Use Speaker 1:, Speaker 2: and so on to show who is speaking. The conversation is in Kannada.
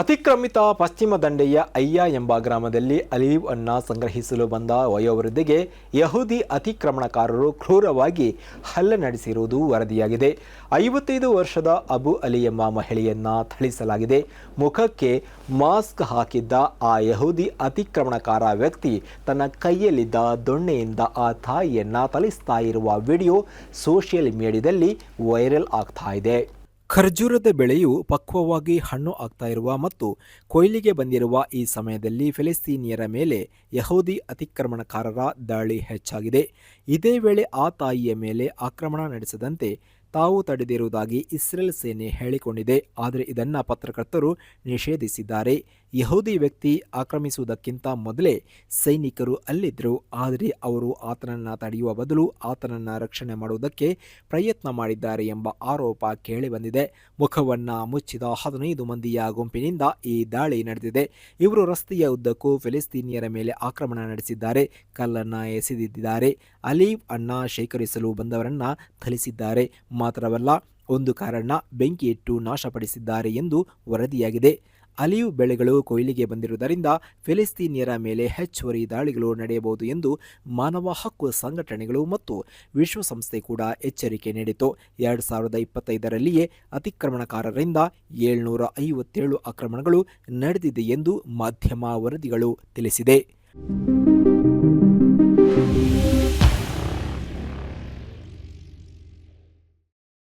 Speaker 1: ಅತಿಕ್ರಮಿತ ಪಶ್ಚಿಮ ದಂಡೆಯ ಅಯ್ಯ ಎಂಬ ಗ್ರಾಮದಲ್ಲಿ ಅಲೀವ್ ಅನ್ನ ಸಂಗ್ರಹಿಸಲು ಬಂದ ವಯೋವೃದ್ಧಿಗೆ ಯಹೂದಿ ಅತಿಕ್ರಮಣಕಾರರು ಕ್ರೂರವಾಗಿ ಹಲ್ಲೆ ನಡೆಸಿರುವುದು ವರದಿಯಾಗಿದೆ. ಐವತ್ತೈದು ವರ್ಷದ ಅಬು ಅಲಿ ಎಂಬ ಮಹಿಳೆಯನ್ನ ಥಳಿಸಲಾಗಿದೆ. ಮುಖಕ್ಕೆ ಮಾಸ್ಕ್ ಹಾಕಿದ್ದ ಆ ಯಹೂದಿ ಅತಿಕ್ರಮಣಕಾರ ವ್ಯಕ್ತಿ ತನ್ನ ಕೈಯಲ್ಲಿದ್ದ ದೊಣ್ಣೆಯಿಂದ ಆ ತಾಯಿಯನ್ನ ಥಳಿಸ್ತಾ ಇರುವ ವಿಡಿಯೋ ಸೋಷಿಯಲ್ ಮೀಡಿಯಾದಲ್ಲಿ ವೈರಲ್ ಆಗ್ತಾ ಇದೆ. ಖರ್ಜೂರದ ಬೆಳೆಯು ಪಕ್ವವಾಗಿ ಹಣ್ಣು ಆಗ್ತಾ ಇರುವ ಮತ್ತು ಕೊಯ್ಲಿಗೆ ಬಂದಿರುವ ಈ ಸಮಯದಲ್ಲಿ ಫಿಲಿಸ್ತೀನಿಯರ ಮೇಲೆ ಯಹೂದಿ ಅತಿಕ್ರಮಣಕಾರರ ದಾಳಿ ಹೆಚ್ಚಾಗಿದೆ. ಇದೇ ವೇಳೆ ಆ ತಾಯಿಯ ಮೇಲೆ ಆಕ್ರಮಣ ನಡೆಸದಂತೆ ತಾವು ತಡೆದಿರುವುದಾಗಿ ಇಸ್ರೇಲ್ ಸೇನೆ ಹೇಳಿಕೊಂಡಿದೆ. ಆದರೆ ಇದನ್ನು ಪತ್ರಕರ್ತರು ನಿಷೇಧಿಸಿದ್ದಾರೆ. ಯಹೂದಿ ವ್ಯಕ್ತಿ ಆಕ್ರಮಿಸುವುದಕ್ಕಿಂತ ಮೊದಲೇ ಸೈನಿಕರು ಅಲ್ಲಿದ್ದರು. ಆದರೆ ಅವರು ಆತನನ್ನು ತಡೆಯುವ ಬದಲು ಆತನನ್ನು ರಕ್ಷಣೆ ಮಾಡುವುದಕ್ಕೆ ಪ್ರಯತ್ನ ಮಾಡಿದ್ದಾರೆ ಎಂಬ ಆರೋಪ ಕೇಳಿಬಂದಿದೆ. ಮುಖವನ್ನು ಮುಚ್ಚಿದ ಹದಿನೈದು ಮಂದಿಯ ಗುಂಪಿನಿಂದ ಈ ದಾಳಿ ನಡೆದಿದೆ. ಇವರು ರಸ್ತೆಯ ಉದ್ದಕ್ಕೂ ಫಿಲಿಸ್ತೀನಿಯರ ಮೇಲೆ ಆಕ್ರಮಣ ನಡೆಸಿದ್ದಾರೆ. ಕಲ್ಲನ್ನು ಎಸೆದಿದ್ದಾರೆ. ಅಲೀವ್ ಅಣ್ಣ ಶೇಖರಿಸಲು ಬಂದವರನ್ನ ಥಳಿಸಿದ್ದಾರೆ. ಮಾತ್ರವಲ್ಲ, ಒಂದು ಕಾರಣ ಬೆಂಕಿಯಿಟ್ಟು ನಾಶಪಡಿಸಿದ್ದಾರೆ ಎಂದು ವರದಿಯಾಗಿದೆ. ಅಲಿಯು ಬೆಳೆಗಳು ಕೊಯ್ಲಿಗೆ ಬಂದಿರುವುದರಿಂದ ಫಿಲಿಸ್ತೀನಿಯರ ಮೇಲೆ ಹೆಚ್ಚುವರಿ ದಾಳಿಗಳು ನಡೆಯಬಹುದು ಎಂದು ಮಾನವ ಹಕ್ಕು ಸಂಘಟನೆಗಳು ಮತ್ತು ವಿಶ್ವಸಂಸ್ಥೆ ಕೂಡ ಎಚ್ಚರಿಕೆ ನೀಡಿತು ಎರಡು ಸಾವಿರದ ಇಪ್ಪತ್ತೈದರಲ್ಲಿಯೇ ಅತಿಕ್ರಮಣಕಾರರಿಂದ ಏಳ್ನೂರ ಐವತ್ತೇಳು ಆಕ್ರಮಣಗಳು ನಡೆದಿದೆ ಎಂದು ಮಾಧ್ಯಮ ವರದಿಗಳು ತಿಳಿಸಿದೆ.